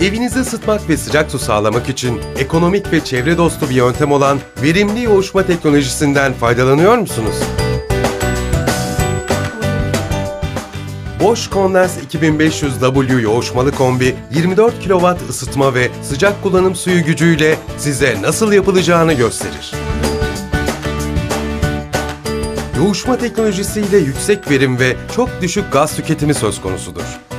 Evinizi ısıtmak ve sıcak su sağlamak için ekonomik ve çevre dostu bir yöntem olan verimli yoğuşma teknolojisinden faydalanıyor musunuz? Bosch Condens 2500W yoğuşmalı kombi 24 kW ısıtma ve sıcak kullanım suyu gücüyle size nasıl yapılacağını gösterir. Yoğuşma teknolojisiyle yüksek verim ve çok düşük gaz tüketimi söz konusudur.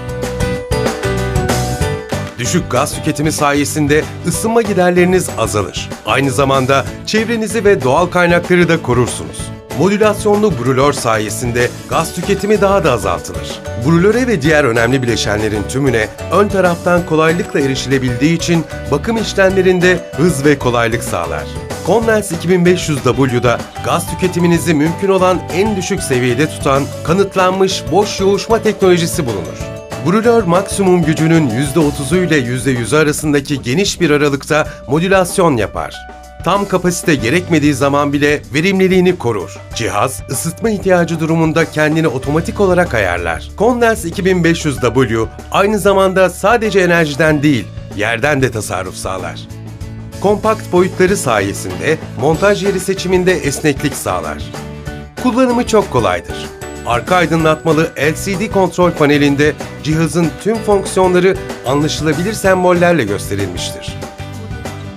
Düşük gaz tüketimi sayesinde ısınma giderleriniz azalır. Aynı zamanda çevrenizi ve doğal kaynakları da korursunuz. Modülasyonlu brülör sayesinde gaz tüketimi daha da azaltılır. Brülöre ve diğer önemli bileşenlerin tümüne ön taraftan kolaylıkla erişilebildiği için bakım işlemlerinde hız ve kolaylık sağlar. Conlens 2500W'da gaz tüketiminizi mümkün olan en düşük seviyede tutan kanıtlanmış boş yoğuşma teknolojisi bulunur. Brülör maksimum gücünün %30'u ile %100'ü arasındaki geniş bir aralıkta modülasyon yapar. Tam kapasite gerekmediği zaman bile verimliliğini korur. Cihaz, ısıtma ihtiyacı durumunda kendini otomatik olarak ayarlar. Condense 2500W aynı zamanda sadece enerjiden değil, yerden de tasarruf sağlar. Kompakt boyutları sayesinde montaj yeri seçiminde esneklik sağlar. Kullanımı çok kolaydır. Arka aydınlatmalı LCD kontrol panelinde cihazın tüm fonksiyonları anlaşılabilir sembollerle gösterilmiştir.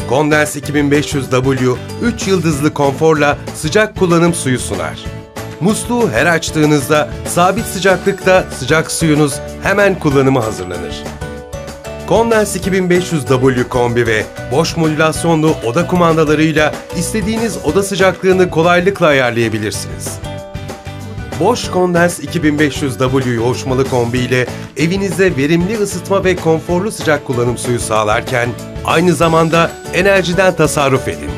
Condens 2500W 3 yıldızlı konforla sıcak kullanım suyu sunar. Musluğu her açtığınızda sabit sıcaklıkta sıcak suyunuz hemen kullanıma hazırlanır. Condens 2500W kombi ve boş modülasyonlu oda kumandalarıyla istediğiniz oda sıcaklığını kolaylıkla ayarlayabilirsiniz. Bosch Condens 2500W yoğuşmalı kombi ile evinizde verimli ısıtma ve konforlu sıcak kullanım suyu sağlarken aynı zamanda enerjiden tasarruf edin.